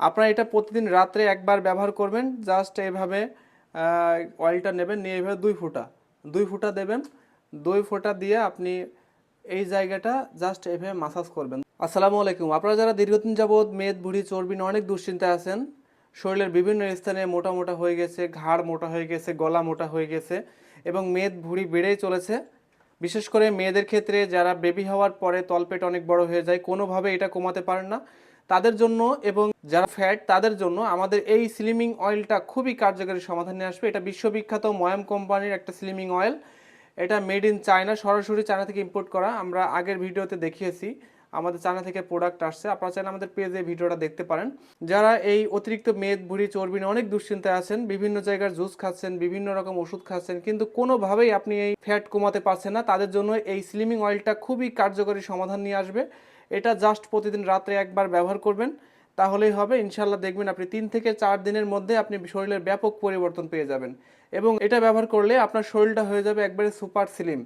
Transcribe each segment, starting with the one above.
আপনারা এটা প্রতিদিন রাত্রে একবার ব্যবহার করবেন জাস্ট এভাবে অয়েলটা নেবেন, নিয়ে এভাবে দুই ফুটা দুই ফুটা দেবেন, দুই ফুটা দিয়ে আপনি এই জায়গাটা জাস্ট এভাবে মাসাজ করবেন। আসসালামু আলাইকুম। আপনারা যারা দীর্ঘদিন যাবৎ মেদ, ভুঁড়ি, চর্বি নিয়ে অনেক দুশ্চিন্তায় আছেন, শরীরের বিভিন্ন স্থানে মোটা মোটা হয়ে গেছে, ঘাড় মোটা হয়ে গেছে, গলা মোটা হয়ে গেছে, এবং মেদ, ভুঁড়ি বেড়েই চলেছে। বিশেষ করে মেয়েদের ক্ষেত্রে যারা বেবি হওয়ার পরে তলপেট অনেক বড় হয়ে যায়, কোনোভাবে এটা কমাতে পারেন না। তাদের জন্য এবং যারা ফ্যাট তাদের জন্য আমাদের এই স্লিমিং অয়েলটা খুবই কার্যকরী সমাধান নিয়ে আসবে। এটা বিশ্ববিখ্যাত ময়াম কোম্পানির একটা স্লিমিং অয়েল এটা মেড ইন চায়না সরাসরি চায়না থেকে ইম্পোর্ট করা। আমরা আগের ভিডিওতে দেখিয়েছি, আমাদের চায়না থেকে প্রোডাক্ট আসছে। আপনারা চাইলে আমাদের পেজে ভিডিওটা দেখতে পারেন। যারা এই অতিরিক্ত মেদ, ভুঁড়ি, চর্বি নিয়ে অনেক দুশ্চিন্তায় আছেন, বিভিন্ন জায়গার জুস খাচ্ছেন, বিভিন্ন রকম ওষুধ খাচ্ছেন, কিন্তু কোনোভাবেই আপনি এই ফ্যাট কমাতে পারছেন না। তাদের জন্য এই স্লিমিং অয়েলটা খুবই কার্যকরী সমাধান নিয়ে আসবে। এটা জাস্ট প্রতিদিন রাত্রে একবার ব্যবহার করবেন, তাহলেই হবে। ইনশাল্লাহ দেখবেন আপনি তিন থেকে চার দিনের মধ্যে আপনি শরীরের ব্যাপক পরিবর্তন পেয়ে যাবেন এবং এটা ব্যবহার করলে আপনার শরীরটা হয়ে যাবে একবারে সুপার স্লিম।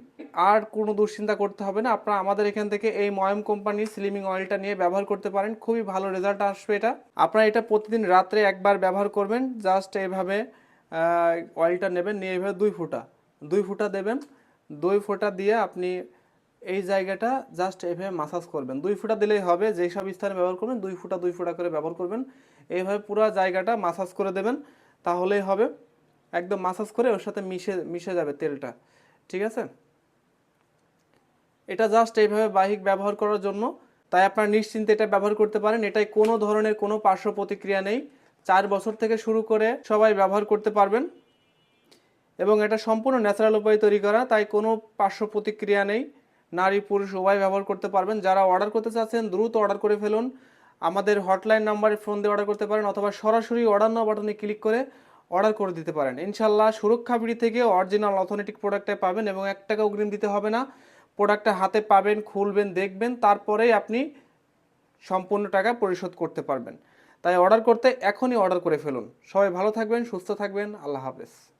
আর কোনো দুশ্চিন্তা করতে হবে না। আপনারা আমাদের এখান থেকে এই ময়ম কোম্পানির স্লিমিং অয়েলটা নিয়ে ব্যবহার করতে পারেন। খুবই ভালো রেজাল্ট আসবে এটা। আপনারা এটা প্রতিদিন রাত্রে একবার ব্যবহার করবেন। জাস্ট এভাবে অয়েলটা নেবেন। নিয়ে এভাবে দুই ফুটা দুই ফুটা দেবেন। দুই ফুটা দিয়ে আপনি এই জায়গাটা জাস্ট এভাবে মাসাজ করবেন। দুই ফুটা দিলেই হবে, যেই সব স্থানে ব্যবহার করবেন, দুই ফুটা দুই ফুটা করে ব্যবহার করবেন। এইভাবে পুরো জায়গাটা মাসাজ করে দেবেন, তাহলেই হবে। একদম মাসাজ করে ওর সাথে মিশে মিশে যাবে তেলটা, ঠিক আছে? এটা জাস্ট এইভাবে বাহিক ব্যবহার করার জন্য। তাই আপনারা নিশ্চিন্তে এটা ব্যবহার করতে পারেন। এটাই কোনো ধরনের কোনো পার্শ্ব প্রতিক্রিয়া নেই। চার বছর থেকে শুরু করে সবাই ব্যবহার করতে পারবেন। এবং এটা সম্পূর্ণ ন্যাচারাল উপায়ে তৈরি করা, তাই কোনো পার্শ্ব প্রতিক্রিয়া নেই। নারী, পুরুষ উভয় ব্যবহার করতে পারবেন। যারা অর্ডার করতে চাচ্ছেন, দ্রুত অর্ডার করে ফেলুন। আমাদের হটলাইন নাম্বারে ফোন দিয়ে অর্ডার করতে পারেন অথবা সরাসরি অর্ডার নাও বাটনে ক্লিক করে অর্ডার করে দিতে পারেন। ইনশাল্লাহ সুরক্ষা বিড়ি থেকে অরিজিনাল অথেন্টিক প্রোডাক্টটা পাবেন এবং এক টাকা অগ্রিম দিতে হবে না। প্রোডাক্টটা হাতে পাবেন, খুলবেন, দেখবেন, তারপরেই আপনি সম্পূর্ণ টাকা পরিশোধ করতে পারবেন। তাই অর্ডার করতে এখনই অর্ডার করে ফেলুন। সবাই ভালো থাকবেন, সুস্থ থাকবেন। আল্লাহ হাফেজ।